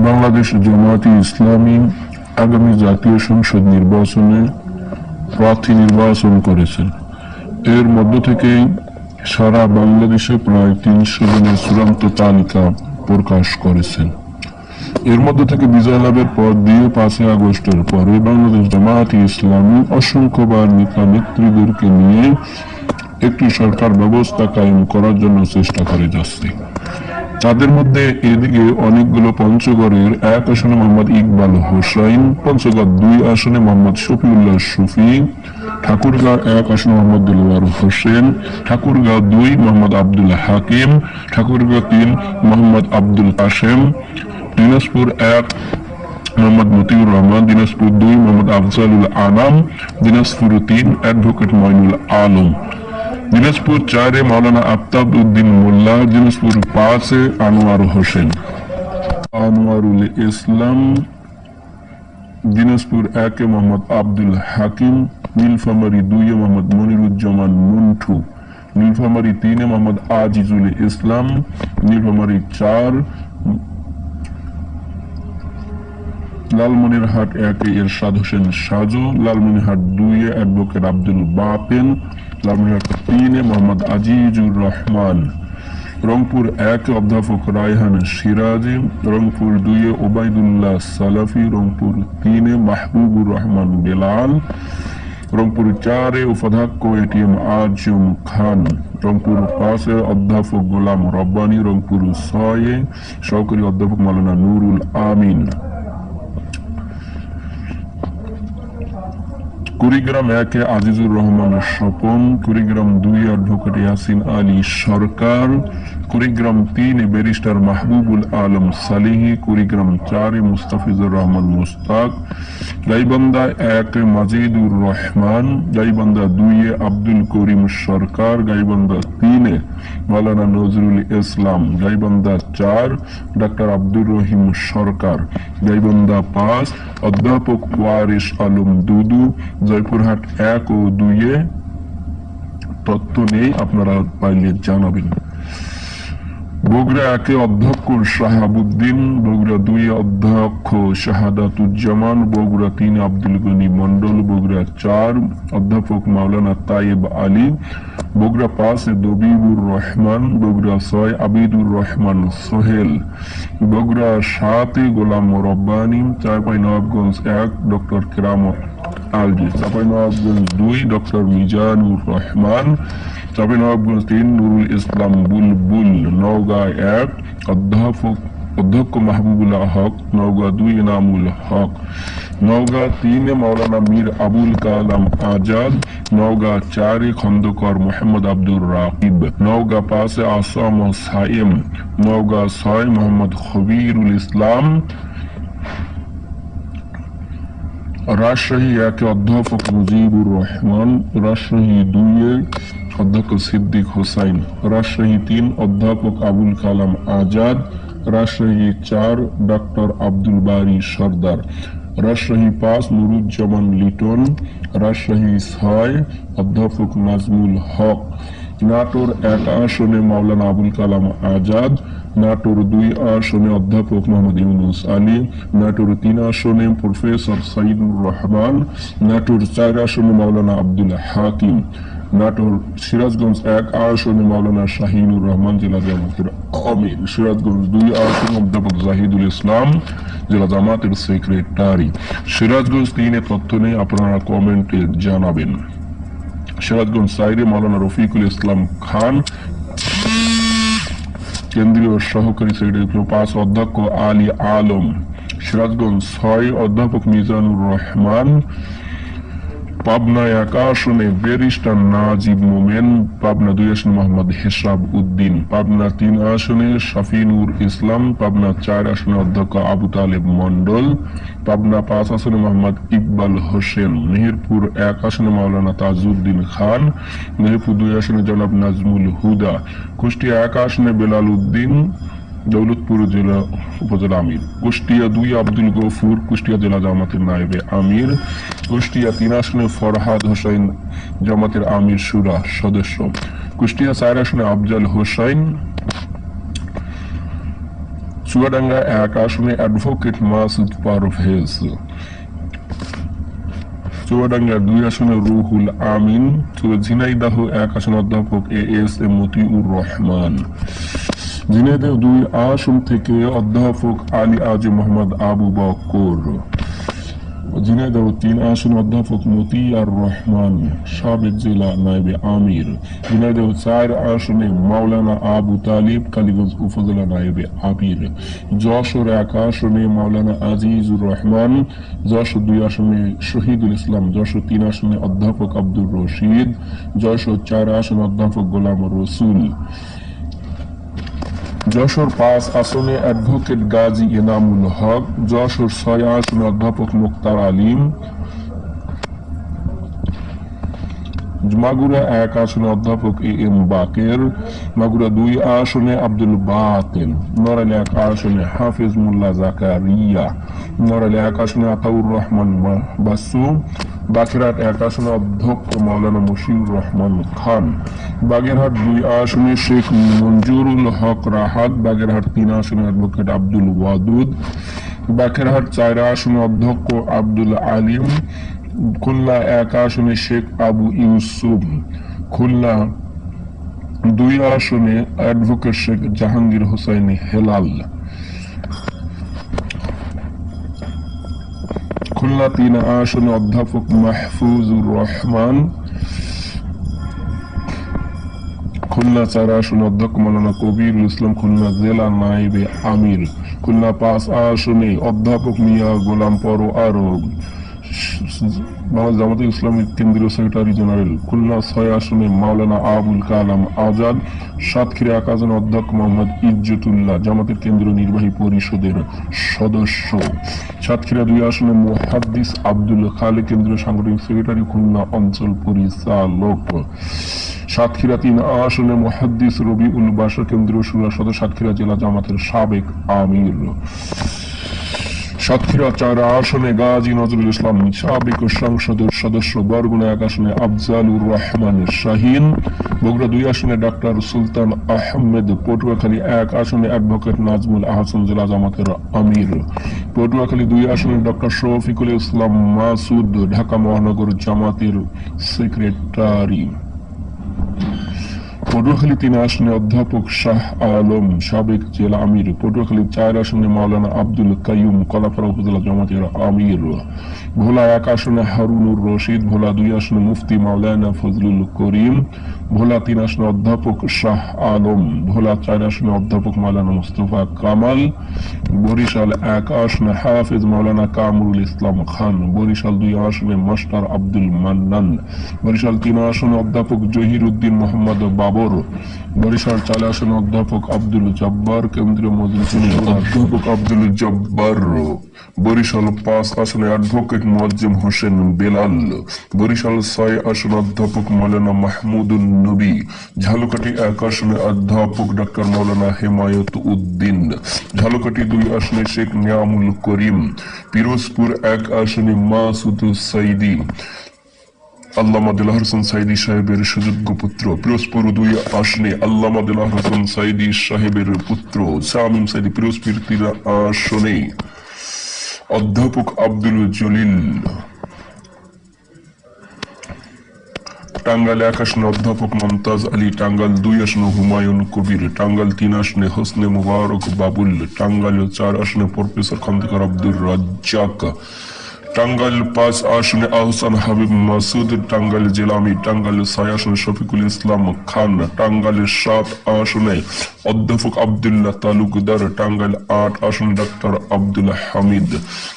বাংলাদেশ জামায়াতে ইসলামী আগামী জাতীয় সংসদ নির্বাচনে প্রার্থী নির্বাচন করেছেন এর মধ্য থেকেই সারা বাংলাদেশে প্রায় তিনশো জনের চূড়ান্ত তালিকা প্রকাশ করেছেন। এর মধ্য থেকে বিজয় লাভের পর দিয়ে পাঁচই আগস্টের পরে বাংলাদেশ জামায়াতে ইসলামী অসংখ্যবার নেতা নেত্রীদেরকে নিয়ে একটি সরকার ব্যবস্থা কায়েম করার জন্য চেষ্টা করে যাচ্ছে। তাদের মধ্যে এদিকে অনেকগুলো পঞ্চগড়ের এক আসনে মোহাম্মদ ইকবাল হোসাইন, পঞ্চগড় দুই আসনে মোহাম্মদ শফিউল্লাহ শফি ঠাকুরগাঁও এক আসনে মোহাম্মদ দিলওয়ার হোসেন ঠাকুরগাঁও দুই মোহাম্মদ আব্দুল হাকিম ঠাকুরগাঁও তিন মোহাম্মদ আব্দুল কাশেম, দিনাজপুর এক মোহাম্মদ মতিউর রহমান, দিনাজপুর দুই মোহাম্মদ আফজালুল আনাম, দিনাজপুর তিন অ্যাডভোকেট মইনুল আলম। দিনাজপুর চারে মাওলানা আফতাব উদ্দিন মোল্লা, দিনাজপুর পাঁচে আনোয়ার হোসেন। আনোয়ারুল ইসলাম, দিনাজপুর একে মোহাম্মদ আব্দুল হাকিম, নীলফামারী দুইয়ে মোহাম্মদ মনিরুজ্জামান মুন্ঠু নীলফামারী তিনে মোহাম্মদ আজিজুল ইসলাম, নীলফামারী চার লালমনিরহাট একে এরশাদ হোসেন সাজু, লালমনিরহাট দুইয়ে অ্যাডভোকেট আব্দুল বাপেন তিনে মোহাম্মদ আজিজুর রহমান। রংপুর এক অধ্যাপক রায়হান সিরাজি, রংপুর দুইয়ে ওবায়দুল্লাহ সালাফি, রংপুর তিনে মাহবুবুর রহমান বেলাল, রংপুর চারে উপাধ্যক্ষ এটিএম আজম খান, রংপুর পাঁচে অধ্যাপক গোলাম রব্বানি, রংপুর ছয়ে সহকারী অধ্যাপক মালানা নুরুল আমিন। কুড়িগ্রাম একে আজিজুর রহমান স্বপন, কুড়িগ্রাম দুই অ্যাডভোকেট ইয়াসিন আলী সরকার, কুড়িগ্রাম তিন ব্যারিস্টার মাহবুবুল আলম সালিহি, কুড়িগ্রাম চারে মুস্তাফিজুর রহমান মুস্তাক, গাইবান্ধা এক মাজিদুর রহমান, গাইবান্ধা দুইয়ে আব্দুল করিম সরকার, গাইবান্ধা তিনে মালানা নজরুল ইসলাম, গাইবান্ধা চার ডাক্তার আব্দুর রহিম সরকার, গাইবান্ধা পাঁচ, অধ্যাপক ওয়ারিস আলম দুদু, জয়পুরহাট এক ও দুইয়ে তথ্য নেই, আপনারা পাইলে জানাবেন। বগুড়া একে অধ্যক্ষ শাহাবুদ্দিন, বগুড়া দুই অধ্যক্ষ শাহাদাতুজ্জামান, বগুড়া তিন আব্দুল গনি মন্ডল বগুড়া চার অধ্যাপক মাওলানা তাইব আলী, বগুড়া পাঁচ দবিবুর রহমান, বগুড়া ছয় আবিদুর রহমান সোহেল, বগুড়া সাতে গোলাম রব্বানি চারপাই নবাবগঞ্জ এক ডক্টর কেরামত আলজি চাপাই নবাবগঞ্জ দুই ডক্টর মিজানুর রহমান নবাবগঞ্জ তিন, নুরুল ইসলাম বুলবুল, নওগাঁ এক, অধ্যাপক অধ্যক্ষ মাহবুবুল্লাহ হক, নওগাঁ দুই, এনামুল হক। নওগাঁ তিনে মাওলানা মীর আবুল কালাম আজাদ। নওগাঁ চারে খন্দকর মোহাম্মদ আব্দুর রাকিব। নওগাঁ পাঁচে আসাম সাইম। নওগাঁ ছয় মোহাম্মদ খবিরুল ইসলাম। রাজশাহী একে অধ্যাপক মুজিবুর রহমান, রাজশাহী দুইয়ে অধ্যক্ষ সিদ্দিক হোসাইন, রাজশাহী তিন অধ্যাপক আবুল কালাম আজাদ, রাজশাহী চার ডক্টর আব্দুল বারি সর্দার, রাজশাহী পাঁচ নুরুজ্জামান লিটন, রাজশাহী ছয় অধ্যাপক নাজমুল হক। নাটোর এক আসনে মাওলানা আবুল কালাম আজাদ নাটোর দুই আসনে অধ্যাপক মোহাম্মদ ইউনুস আলী, নাটোর তিন আসনে প্রফেসর সাইদুর রহমান, নাটোর চার আসনে মাওলানা আব্দুল হাকিম, নাটোর সিরাজগঞ্জ এক আসনে মাওলানা শাহিনুর রহমান, জেলা জামাতের আমির, সিরাজগঞ্জ দুই আসনে অধ্যাপক জাহিদুল ইসলাম, জেলা জামাতের সেক্রেটারি। সিরাজগঞ্জ তিনে তথ্য নিয়ে আপনারা কমেন্টে জানাবেন। সিরাজগঞ্জ সাইরে মাওলানা রফিকুল ইসলাম খান কেন্দ্রীয় সহকারী সেক্রেটারি পাঁচ অধ্যক্ষ আলী আলম সিরাজগঞ্জ ছয় অধ্যাপক মিজানুর রহমান পাবনা এক আসনে ব্যারিস্টার নাজিব মোমেন, পাবনা দুই আসনে মোহাম্মদ হেসাব উদ্দিন, পাবনা তিন আসনে শাফিনুর ইসলাম, পাবনা চার আসনে অধ্যক্ষ আবু তালেব মন্ডল পাবনা পাঁচ আসনে মোহাম্মদ ইকবাল হোসেন, মেহেরপুর এক আসনে মাওলানা তাজউদ্দিন খান, মেহেরপুর দুই আসনে জনাব নাজমুল হুদা, কুষ্টিয়া এক আসনে বেলাল উদ্দিন দৌলতপুর জেলা উপজেলা আমির। কুষ্টিয়া দুই, আব্দুল গফুর, কুষ্টিয়া জেলা জামাতের নায়েবে আমির। কুষ্টিয়া তিন আসনে ফরহাদ হোসেন, জামাতের আমির সুরা সদস্য। কুষ্টিয়া চার আসনে আফজাল হোসাইন চুয়াডাঙ্গা এক আসনে অ্যাডভোকেট মাসুদ পারভেজ চুয়াডাঙ্গা দুই আসনে রুহুল আমিন। ঝিনাইদাহ এক আসনে অধ্যাপক A S M Motiur Rahman. Jhenaidah দুই আসন থেকে অধ্যাপক আলী আজি মোহাম্মদ আবু বকর। ঝিনাইদহ তিন আসন অধ্যাপক মতিয়ার রহমান, সাবেক জেলা নাইবে আমির। ঝিনাইদহ চার আসনে মাওলানা আবু তালিব, কালীগঞ্জ উপজেলা নাইবে আমির। যশোর এক আসনে মাওলানা আজিজুর রহমান, যশোর দুই আসনে শহীদুল ইসলাম, যশোর তিন আসনে অধ্যাপক আব্দুর রশিদ, যশোর চার আসনে অধ্যাপক গোলাম রসুল। যশোর পাঁচ আসনে অ্যাডভোকেট গাজী এনামুল হক, যশোর ছয় আসনে অধ্যাপক মুক্তার আলিম, মাগুরা এক আসনে অধ্যাপক এ এম বাকের, মাগুরা দুই আসনে আব্দুল বাতেন, নড়াইল এক আসনে হাফিজ মুল্লা জাকারিয়া, নড়াইল এক আসনে আতাউর রহমান বাসু বাকেরহাট এক আসনে অধ্যক্ষ মৌলানা মশিউর রহমান খান। বাগেরহাট দুই আসনে শেখ মঞ্জুরুল হক রাহাত, বাগেরহাট তিন আসনে অ্যাডভোকেট আব্দুল ওয়াদুদ বাকেরহাট চার আসনে অধ্যক্ষ আব্দুল আলিম, খুলনা এক আসনে শেখ আবু ইউসুফ, খুলনা দুই আসনে অ্যাডভোকেট শেখ জাহাঙ্গীর হোসাইন হেলাল। খুলনা তিন আসনে অধ্যাপক মাহফুজুর রহমান। খুলনা চার আসনে অধ্যক্ষ মৌলানা কবির ইসলাম খুলনা জেলা নাইবে আমির। খুলনা পাঁচ আসনে অধ্যাপক মিয়া গোলাম পরোয়ার বাংলাদেশ জামাতে ইসলামী কেন্দ্রীয় সেক্রেটারি জেনারেল খুলনা ছয় আসনে মাওলানা আবুল কালাম আজাদ, সাতক্ষীরা এক অধ্যক্ষ মোহাম্মদ ইজ্জতুল্লাহ জামাতের কেন্দ্রীয় নির্বাহী পরিষদের সদস্য। সাতক্ষীরা দুই আসনে মুহাদ্দিস আব্দুল খালে কেন্দ্রীয় সাংগঠনিক সেক্রেটারি খুলনা অঞ্চল পরিচালক। সাতক্ষীরা তিন আসনে মুহাদ্দিস রবিউল বাসা কেন্দ্রীয় সুরা সদস্য সাতক্ষীরা জেলা জামাতের সাবেক আমির। সাতক্ষীরা চার আসনে গাজী নজরুল ইসলাম সাবেক সংসদ সদস্য আসনে আফজালুর রহমান বগুড়া দুই আসনে ডাক্তার সুলতান আহমেদ, পটুয়াখালী এক আসনে অ্যাডভোকেট নাজমুল আহসান জেলা জামাতের আমির। পটুয়াখালী দুই আসনে ডক্টর শফিকুল ইসলাম মাসুদ, ঢাকা মহানগর জামাতের সেক্রেটারি। পটুয়াখালী তিন আসনে অধ্যাপক শাহ আলম সাবেক জেলা আমির। পটুয়াখালী চার আসনে মাওলানা আব্দুল কাইম কলাপাড়া উপজেলা জমাতের আমির। ভোলা এক আসনে হারুনুর রশিদ, ভোলা দুই আসনে মুফতি মাওলানা ফজলুল করিম। ভোলা তিন আসনে অধ্যাপক শাহ আলম, ভোলা চার আসনে অধ্যাপক মাওলানা মুস্তফা কামাল, বরিশাল এক আসনে হাফিজ মাওলানা কামরুল ইসলাম খান, বরিশাল দুই আসনে মাস্টার আব্দুল মান্নান, বরিশাল তিন আসনে অধ্যাপক জহির উদ্দিন মোহাম্মদ বাবর, বরিশাল চার আসনে অধ্যাপক আব্দুল জব্বার, কেন্দ্রীয় মজলিসের অধ্যাপক আব্দুল জব্বার। বরিশাল পাঁচ আসনে অ্যাডভোকেট মোয়াজ্জেম হোসেন বেলাল, বরিশাল ছয় আসনে অধ্যাপক মৌলানা মাহমুদুল নবী, ঝালকাঠি এক আসনে অধ্যাপক ডক্টর মৌলানা হেমায়ত উদ্দিন, ঝালকাঠি দুই আসনে শেখ নিয়ামুল করিম, পিরোজপুর এক আসনে মাসুদ সাইদি, আল্লামা সাইদি সাহেবের সুযোগ্য পুত্র, পিরোজপুর দুই আসনে আল্লামা দিলাহ হোসেন সাইদি সাহেবের পুত্র সামিম সাইদি পিরোজপুর আসনে অধ্যাপক আব্দুল জলিল। টাঙ্গাল এক আসনে অধ্যাপক মমতাজ আলী টাঙ্গাল দুই আসনে হুমায়ুন কবির টাঙ্গাল তিন আসনে হোসনে মুবারক বাবুল টাঙ্গাল চার আসনে প্রফেসর খন্দকার আব্দুর রাজ্জাক। টাঙ্গাইল পাঁচ আসনে আহসান হাবিব মাসুদ, টাঙ্গাইল জেলামি টাঙ্গাইল ছয় আসনে শফিকুল ইসলাম খান টাঙ্গাইলের সাত আসনে অধ্যাপক আবদুল্লাহ তালুকদার, টাঙ্গাইল আট আসনে ডাক্তার আব্দুল হামিদ,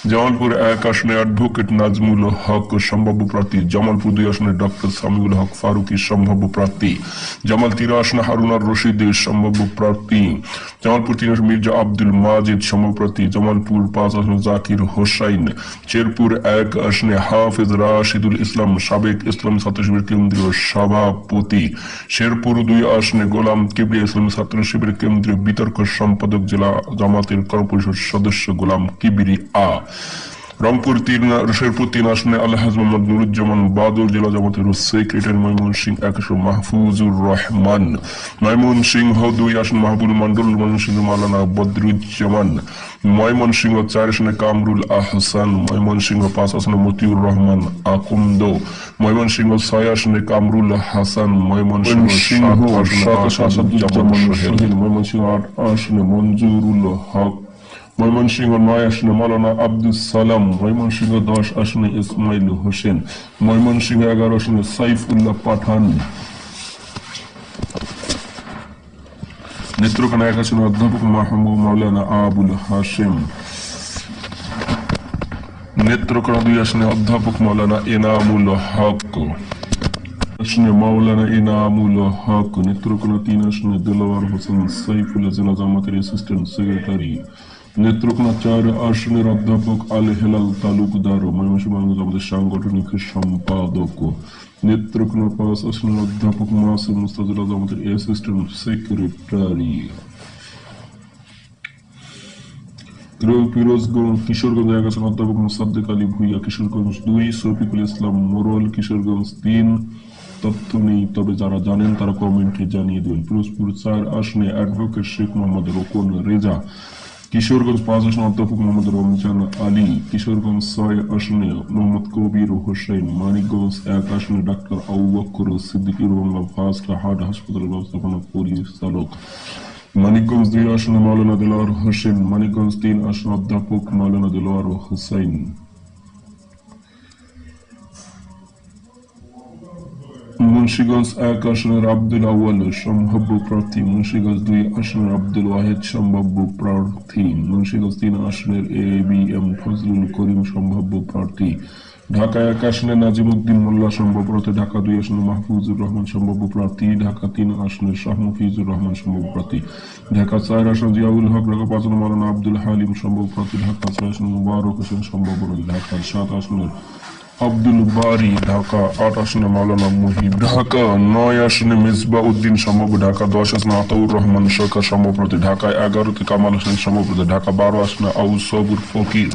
জামালপুর এক আসনে অ্যাডভোকেট নাজমুল হক, সম্ভাব্য প্রার্থী জামালপুর দুই আসনে ডক্টর সামিউল হক ফারুকি, সম্ভাব্য প্রার্থী জামাল তিন আসনে হারুনার রশিদ, সম্ভাব্য প্রার্থী জামালপুর তিন আসনে মির্জা আব্দুল মাজিদ, সম্ভাব্য প্রার্থী জামালপুর পাঁচ আসনে জাকির হোসাইন, শেরপুর এক আসনে হাফিজ রাশিদুল ইসলাম, সাবেক ইসলামী ছাত্র শিবির কেন্দ্রীয় সভাপতি। শেরপুর দুই আসনে গোলাম কিবরিয়া ইসলামী ছাত্র শিবির কেন্দ্রীয় বিতর্ক সম্পাদক জেলা জামাতের কর্মপরিষদ সদস্য গোলাম কিবিরি আ রংপুর তিন শেরপুর তিন আসনে আলহাজ মোহাম্মদ নুরুজ্জামান বাদল জেলা জামাতের সেক্রেটারি ময়মন সিং একশো মাহফুজুর রহমান। ময়মন সিংহ দুই আসন মাহবুল মন্ডল ময়মন সিংহ মালানা বদরুজ্জামান। ময়মন সিংহ চার আসনে কামরুল আহসান ময়মন সিংহ পাঁচ আসনে মতিউর রহমান আকুন্দ। ময়মন সিংহ ছয় আসনে কামরুল হাসান ময়মন সিংহ ময়মন সিংহ আট আসনে মঞ্জুরুল হক নয় আসনে মৌলানা আব্দুল সালাম দশ আসনে ইসমাইল হোসেন এগারো আসনে সাইফুল্লাহ পাঠান। নেত্রকোনা এক আসনে অধ্যাপক মাহমুদ মাওলানা আবুল হাসেম নেত্রকোনা দুই আসনে অধ্যাপক মাওলানা এনামুল হক। আসনে মাওলানা ইনামুল হক। নেত্রকোনা তিন আসনে দেলোয়ার হোসেন সাইফুল্লাহ জেলা জামাতের অ্যাসিস্ট্যান্ট সেক্রেটারি নেত্রকোনা চার আসনের অধ্যাপক আল হেলাল তালুকদার ময়মনসিংহ আমাদের সাংগঠনিক সম্পাদক নেত্রকোনা পাঁচ আসনের অধ্যাপক মাসুম মুস্তাজুল আমাদের অ্যাসিস্ট্যান্ট সেক্রেটারি পিরোজগঞ্জ, কিশোরগঞ্জ এক অধ্যাপক মুসাদ্দিক আলী ভুইয়া, কিশোরগঞ্জ দুই, শফিকুল ইসলাম মোরল, কিশোরগঞ্জ তিন। তথ্য নেই, তবে যারা জানেন তারা কমেন্টে জানিয়ে দেবেন। পিরোজপুর চার আসনে অ্যাডভোকেট শেখ মোহাম্মদ রোকন রেজা। কিশোরগঞ্জ পাঁচ আসন অধ্যাপক মোহাম্মদ রমজান আলী কিশোরগঞ্জ ছয় আসনে মোহাম্মদ কবির হোসেন মানিকগঞ্জ এক আসনে ডাক্তার আবু বক্কর সিদ্দিকুর বাংলা ফার্স্ট হার্ট হাসপাতাল ব্যবস্থাপনা পরিচালক মানিকগঞ্জ দুই আসনে মাওলানা দিলওয়ার হোসেন মানিকগঞ্জ তিন আসনে অধ্যাপক মাওলানা দিলওয়ার হোসেন মুন্সিগঞ্জ এক আসনের আব্দুল আউয়াল সম্ভাব্য প্রার্থী। মুন্সিগঞ্জ দুই আসনের আব্দুল ওয়াহেদ, সম্ভাব্য প্রার্থী। মুন্সিগঞ্জ তিন আসনের A, B, M, Fazlul Karim, সম্ভাব্য প্রার্থী। ঢাকা এক আসনে নাজিম উদ্দিন মোল্লা, সম্ভাব্য প্রার্থী। ঢাকা দুই আসনে মাহফুজুর রহমান, সম্ভাব্য প্রার্থী। ঢাকা তিন আসনের শাহ মফিজুর রহমান, সম্ভাব্য প্রার্থী। ঢাকা চার আসন জিয়াউল হক, ঢাকা পাঁচ আসনে মারানা আব্দুল হালিম সম্ভব প্রার্থী। ঢাকা ছয় আসনে মুবারক হোসেন, সম্ভাব্য ঢাকা সাত আসনের আব্দুল বারি, ঢাকা আট আসনে মুহিব, ঢাকা, নয় আসনে উদ্দিন সম্ভব ঢাকা, দশ আসনে আতাউর রহমান সরকার এগারোতে কামাল হোসেন ঢাকা, বারো আসনে ফকির,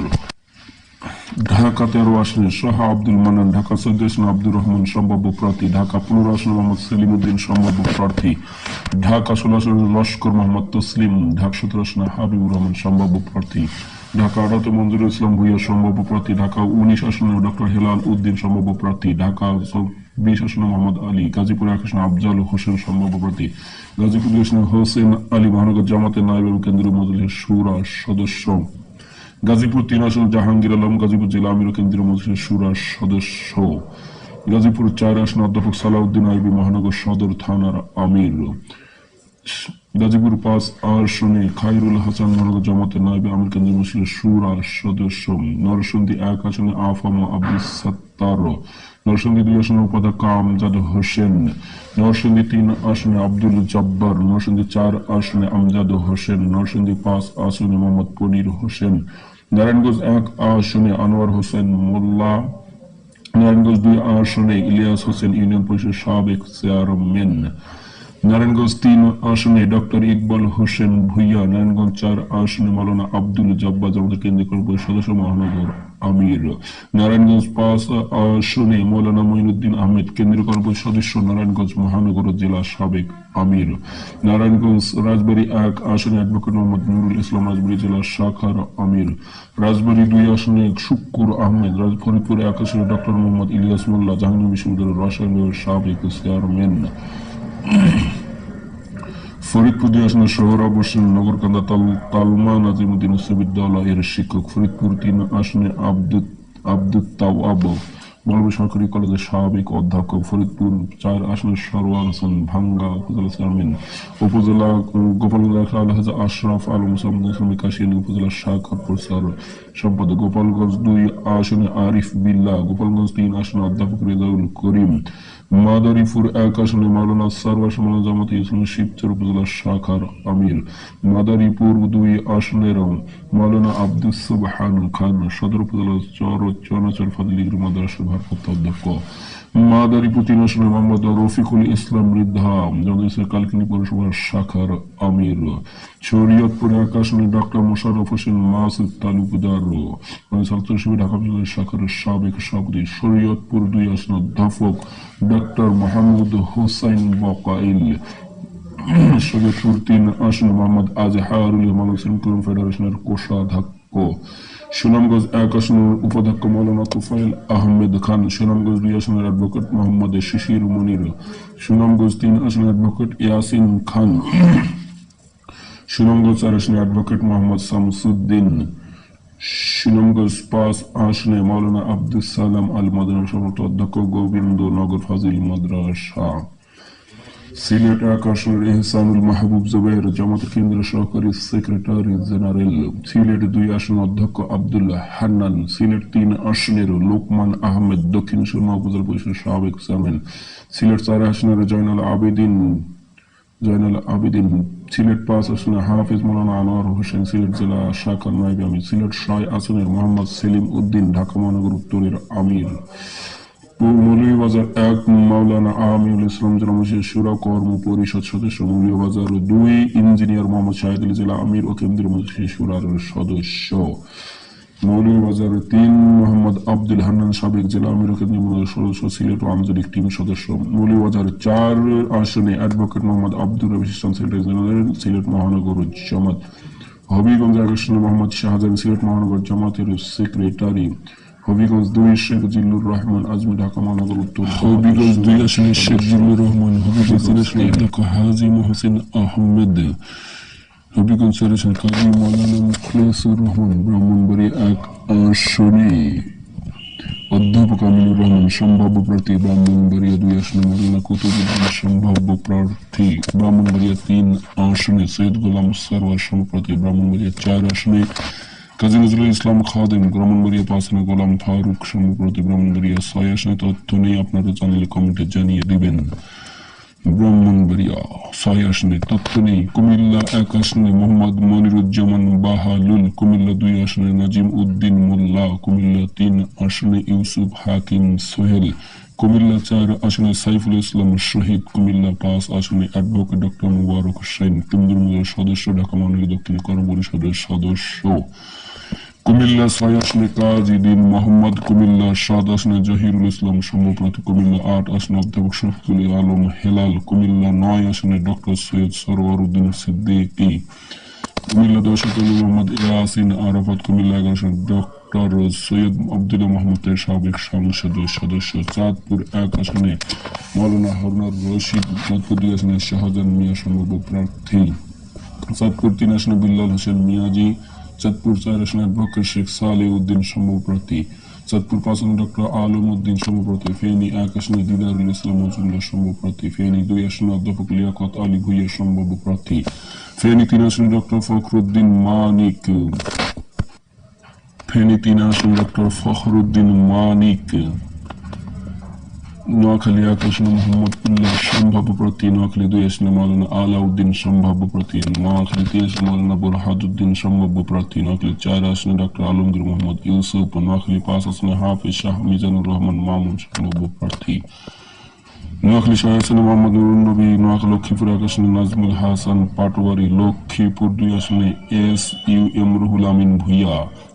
ঢাকা, তেরো আসনে শাহ আব্দুল মান্নান, ঢাকা, চোদ্দ আসনে আব্দুর রহমান সম্ভাব্য প্রার্থী, ঢাকা, পনেরো আসনে মোহাম্মদ সেলিম উদ্দিন সম্ভাব্য প্রার্থী, ঢাকা, ষোলো আসনে লস্কর মোহাম্মদ তসলিম, ঢাকা, সতেরো আসনে হাবিবুর রহমান সম্ভাব্য প্রার্থী। ঢাকা আড়াতে মঞ্জুর ইসলাম ভুইয়া সম্ভাব্য প্রার্থী, ঢাকা উনিশ আসনে ডক্টর হেলাল উদ্দিন সম্ভাব্য প্রার্থী, ঢাকা বিশ আসনে মোহাম্মদ আলী, গাজীপুর এক আসনে আফজাল হোসেন সম্ভাব্য প্রার্থী, গাজীপুর আসনে হোসেন আলী মহানগর জামাতের নায়ব এবং কেন্দ্রীয় মজলিসের সুরা সদস্য, গাজীপুর তিন আসনে জাহাঙ্গীর আলম, গাজীপুর জেলা আমির কেন্দ্রীয় মজলিসের সুরা সদস্য, গাজীপুর চার আসনে অধ্যাপক সালাউদ্দিন আইবি মহানগর সদর থানার আমির গাজীপুর পাঁচ আসনে খাইরুল হাসান জামাতের নাইবে আমির কেন্দ্রীয় মসজিদের সুরা সদস্য নরসন্দী এক আসনে আফামা আব্দুল সত্তার নরসন্দী দুই আসনে উপাধ্যক্ষ আমজাদ হোসেন নরসন্দী তিন আসনে আব্দুল জব্বার নরসন্দী চার আসনে আমজাদ হোসেন নরসন্দী পাঁচ আসনে মোহাম্মদ পনির হোসেন, নারায়ণগঞ্জ এক আসনে আনোয়ার হোসেন মোল্লা, নারায়ণগঞ্জ দুই আসনে ইলিয়াস হোসেন, ইউনিয়ন পরিষদ সাবেক চেয়ারম্যান। নারায়ণগঞ্জ তিন আসনে ডক্টর ইকবাল হোসেন ভুইয়া, নারায়ণগঞ্জ চার আসনে মালানা আব্দুল জব্বাজ আমাদের কেন্দ্রীয় কর্মপরিষদ সদস্য মহানগর আমির। নারায়ণগঞ্জ পাঁচ আসনে মৌলানা মঈনুদ্দিন আহমেদ কেন্দ্রীয় কর্মপরিষদ সদস্য নারায়ণগঞ্জ মহানগর জেলা সাবেক আমির। নারায়ণগঞ্জ রাজবাড়ী এক আসনে অ্যাডভোকেট মোহাম্মদ নুরুল ইসলাম রাজবাড়ী জেলা শাখার আমির। রাজবাড়ী দুই আসনে শুক্কুর আহমেদ ফরিদপুর এক আসনে ডক্টর মোহাম্মদ ইলিয়াস মোল্লা, জাহাঙ্গীর বিশ্ববিদ্যালয়ের রসায়ন সাবেক চেয়ারম্যান। ফরিদপুর হোসেন নগরকান্দা তাল, তালমা নাজিমুদ্দিন শিক্ষক ফরিদপুর তিন আসনে তাওয়াব মৌলভী সরকারি কলেজের সাবেক অধ্যক্ষ, ফরিদপুর চার সরওয়ার হোসেন ভাঙ্গা উপজেলা চেয়ারম্যান, উপজেলা গোপালগঞ্জ আশরাফ আলম উপজেলা শাখা প্রচার সম্পাদক, গোপালগঞ্জ দুই আসনে আরিফ বিল্লা, গোপালগঞ্জ তিন আসনে অধ্যাপক রেজাউল করিম মাদারীপুর এক আসনে মাওলানা সারওয়ার সমাজ জামাত ইসলাম শিবচর উপজেলা শাখার আমির। মাদারীপুর দুই আসনের মাওলানা আব্দুল সুবহান খান সদর উপজেলা চর চনাচর ফাদলিগির মাদ্রাসার ভারপ্রাপ্ত অধ্যক্ষ মোহাম্মদ রফিকুল ইসলাম কালকিনি পৌরসভার শাখার আমির। ডক্টর মোশাররফ হোসেন তালুকদার। ছাত্র শিবির, ঢাকা শাখার সাবেক সভাপতি, শরীয়তপুর দুই আসন অধ্যাপক ডক্টর মোহাম্মদ হোসাইন বকাইল। শরীয়তপুর তিন আসন মোহাম্মদ আজহারুল ইসলাম কলম ফেডারেশনের কোষাধ্যক্ষ। সুনামগঞ্জ এক আসনের উপাধ্যক্ষ মৌলানা তুফাইল আহমেদ খান সুনামগঞ্জ দুই আসনের অ্যাডভোকেট মোহাম্মদ শিশির মনির সুনামগঞ্জ তিন আসনের অ্যাডভোকেট ইয়াসিন খান সুনামগঞ্জ চার আসনের অ্যাডভোকেট মোহাম্মদ শামসুদ্দিন সুনামগঞ্জ পাঁচ আসনে মৌলানা আব্দুল সালাম আল মাদানী অধ্যক্ষ গোবিন্দ নগর ফাজিল মাদ্রাসা। সিলেট আসনের এহসানুল মাহবুব জুবাইর জামাত কেন্দ্রীয় সহকারী সেক্রেটারি জেনারেল, সিলেট দুই আসন অধ্যক্ষ আবদুল্লাহ হান্নান, সিলেট তিন আসনের লোকমান আহমেদ, দক্ষিণ সুরমা উপজেলা পরিষদের সাবেক চেয়ারম্যান, সিলেট চার আসনের জয়নাল আবেদিন জয়নাল আবেদিন, সিলেট পাঁচ আসনে হাফিজ মৌলানা আনোয়ার হোসেন, সিলেট জেলা শাখার নাইব সিলেট ছয় আসনের মোহাম্মদ সেলিম উদ্দিন, ঢাকা মহানগর উত্তরের আমির। মৌলভীবাজার এক, মাওলানা আমিউল ইসলাম জেলা মসজিদ সুরা কর্ম পরিষদ সদস্য, মৌলভীবাজার দুই, ইঞ্জিনিয়ার মোহাম্মদ শাহিদুল জেলা আমির ও কেন্দ্রীয় মসজিদ সুরার সদস্য। মৌলভীবাজার তিন, মোহাম্মদ আব্দুল হান্নান সাবেক জেলা আমির কেন্দ্রীয় সদস্য, সিলেট ও আঞ্চলিক টিম সদস্য। মৌলভীবাজার চার, আসনে advocate Mohammad Abdul Robi secretary general, Sylhet মহানগর জামাত। হবিগঞ্জ আসনে মোহাম্মদ শাহজাহান, সিলেট মহানগর জামাতের সেক্রেটারি। হবিগঞ্জ দুই শেখ জিল্লুর রহমান আজমি ঢাকা মহানগর উত্তর হবিগঞ্জ দুই আসনে শেখ জিল্লুর রহমান হবিগঞ্জ তিন আসনে অধ্যক্ষ হাজি মোহসিন আহমেদ হবিগঞ্জ চার আসনে কাজী মৌলানা মুখলেসুর রহমান ব্রাহ্মণবাড়ি এক আসনে অধ্যাপক আমিনুর রহমান সম্ভাব্য প্রার্থী ব্রাহ্মণবাড়িয়া দুই আসনে মৌলানা কুতুবুদ্দিন সম্ভাব্য প্রার্থী ব্রাহ্মণবাড়িয়া তিন আসনে সৈয়দ গোলাম সরওয়ার সম্প্রার্থী ব্রাহ্মণবাড়িয়া চার আসনে কাজী নজরুল ইসলাম খাদেম গোলাম ফারুক সম্প্রতি ব্রাহ্মণবাড়িয়া ছয় আসনে তথ্য নেই আপনারা কমেন্টে জানিয়ে দিবেন ব্রাহ্মণবাড়িয়া ছয় আসনে তথ্য নেই কুমিল্লা এক আসনে মোহাম্মদ মনিরুজ্জামান বাহালুল কুমিল্লা দুই আসনে নাজিম উদ্দিন মোল্লা কুমিল্লা তিন আসনে ইউসুফ হাকিম সোহেল কুমিল্লা চার আসনে সাইফুল ইসলাম শহীদ কুমিল্লা পাঁচ আসনে অ্যাডভোকেট ডক্টর মুবারক হোসেন কেন্দ্রীয় সদস্য ঢাকা মহানগর দক্ষিণ কর্ম পরিষদের সদস্য কুমিল্লা আসনে কাজী দিন মোহাম্মদ, কুমিল্লা আসনে জহিরুল ইসলাম, সম্প্রতি কুমিল্লা আট আসনে অধ্যাপক শফিকুল আলম হেলাল, কুমিল্লা নয় আসনে ডক্টর সৈয়দ সরওয়ার উদ্দিন কুমিল্লা দশ আসনে মোহাম্মদ ইয়াসিন আরাফাত, কুমিল্লা এগারো আসনে ডক্টর সৈয়দ আব্দুল সাবেক সংসদ সদস্য, চাঁদপুর এক আসনে মৌলানা হরনার রশিদ, চাঁদপুর দুই আসনে শাহজাহান মিয়া, সম্ভাব্য প্রার্থী, চাঁদপুর তিন আসনে বিল্লাল হোসেন মিয়াজি চাঁদপুর চার আসনে অ্যাডভোকেট শেখ সালে উদ্দিন সমপ্রতি, চাঁদপুর পাঁচ আসনে ডক্টর আলম উদ্দিন সমপ্রতি, ফেনী এক আসনে দিদারুল ইসলাম মজুল্লাহ সমপ্রতি, ফেনী দুই আসনে অধ্যাপক লিয়াকত আলী ভুইয়া সম্ভাব্য প্রার্থী ফেনী তিন আসনে ডক্টর ফখরুদ্দিন মানিক, ফেনি তিন আসনে ডক্টর ফখরুদ্দিন মানিক। নোয়াখালী এক আসনে মোহাম্মদ উল্লাহ সম্ভাব্য প্রার্থী নোয়াখালী দুই আসনে মৌলানা আলাউদ্দিন সম্ভাব্য প্রার্থী নোয়াখালী তিন আসনে মৌলানা বোরহাদুদ্দিন সম্ভাব্য প্রার্থী নোয়াখালী চার আসনে ডক্টর আলমগীর মোহাম্মদ ইউসুফ নোয়াখালী পাঁচ আসনে হাফিজ শাহ মিজানুর রহমান মামুন সম্ভাব্য প্রার্থী নোয়াখালী আসনে মোহাম্মদ নবী নোয়াখালী লক্ষ্মীপুর এক আসনে নাজমুল হাসান পাটোয়ারি লক্ষ্মীপুর দুই আসনে S U M Ruhul Amin Bhuiyan,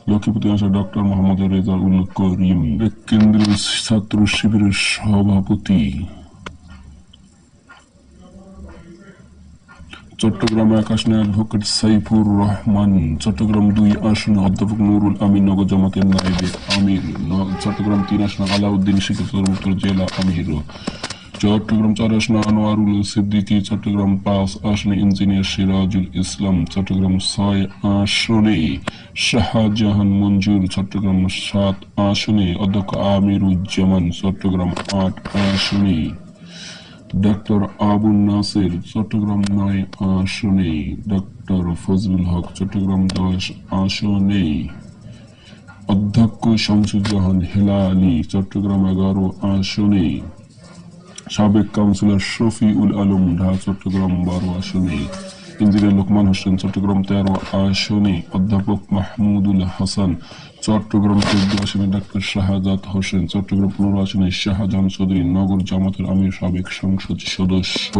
Lakshmipur তিন আসনে ডক্টর মোহাম্মদ রেজা উল করিম, কেন্দ্রীয় ছাত্র শিবিরের সভাপতি। চট্টগ্রাম এক আসনে অ্যাডভোকেট সাইফুর রহমান, চট্টগ্রাম দুই আসনে অধ্যাপক নুরুল আমিন নগর জামাতের নাইবে আমির চট্টগ্রাম তিন আসনে আলাউদ্দিন শিক্ষক জেলা আমির। চট্টগ্রাম চার আসনে আনোয়ারুল সিদ্দিকী, চট্টগ্রাম পাঁচ আসনে ইঞ্জিনিয়ার সিরাজুল ইসলাম, চট্টগ্রাম ছয় আসনে শাহজাহান মঞ্জুর, চট্টগ্রাম সাত আসনে অধ্যক্ষ আমিরুজ্জামান, চট্টগ্রাম আট আসনে ডক্টর আবু নাসির, চট্টগ্রাম নয় আসনে ডক্টর ফজলুল হক, চট্টগ্রাম দশ আসনে অধ্যক্ষ শামসুজ্জাহান হেলালি চট্টগ্রাম এগারো আসনে সাবেক কাউন্সিলর শফিউল আলম ঢাকা, চট্টগ্রাম, বারো আসনে। ইঞ্জিনিয়ার লোকমান হোসেন, চট্টগ্রাম, তেরো আসনে। অধ্যাপক মাহমুদুল হাসান, চট্টগ্রাম, চৌদ্দ আসনে ডাক্তার শাহজাদ হোসেন, চট্টগ্রাম, পনেরো আসনে শাহজাহান চৌধুরী, নগর জামাতের আমির সাবেক সংসদ সদস্য।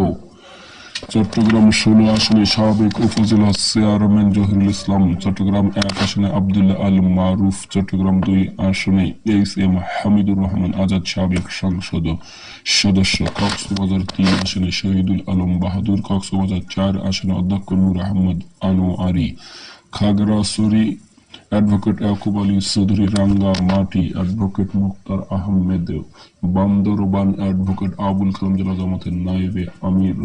চট্টগ্রাম ষোলো আসনে সাবেক উপজেলা চেয়ারম্যান জহিরুল ইসলাম, চট্টগ্রাম এক আসনে আবদুল্লাহ আল মারুফ, চট্টগ্রাম দুই আসনে এইচ এম হামিদুর রহমান আজাদ সাবেক সংসদ সদস্য, কক্সবাজার তিন আসনে শহীদুল আলম বাহাদুর, কক্সবাজার চার আসনে অধ্যক্ষ Nur Ahmad Anwari, Khagrachhari advocate Yakub Ali Chowdhury, Rangamati, advocate Mukhtar Ahmed Bandarban advocate Abul Kalam জেলা জামাতের নায়েবে আমির।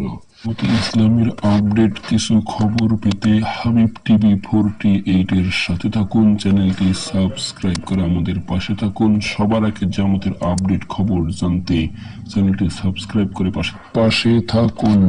ইসলামের আপডেট, কিছু খবর পেতে হাবিব টিভি ফোরটি এইট এর সাথে থাকুন। চ্যানেলটি সাবস্ক্রাইব করে আমাদের পাশে থাকুন। সবার আগে জামাতের আপডেট খবর জানতে চ্যানেলটি সাবস্ক্রাইব করে পাশে পাশে থাকুন।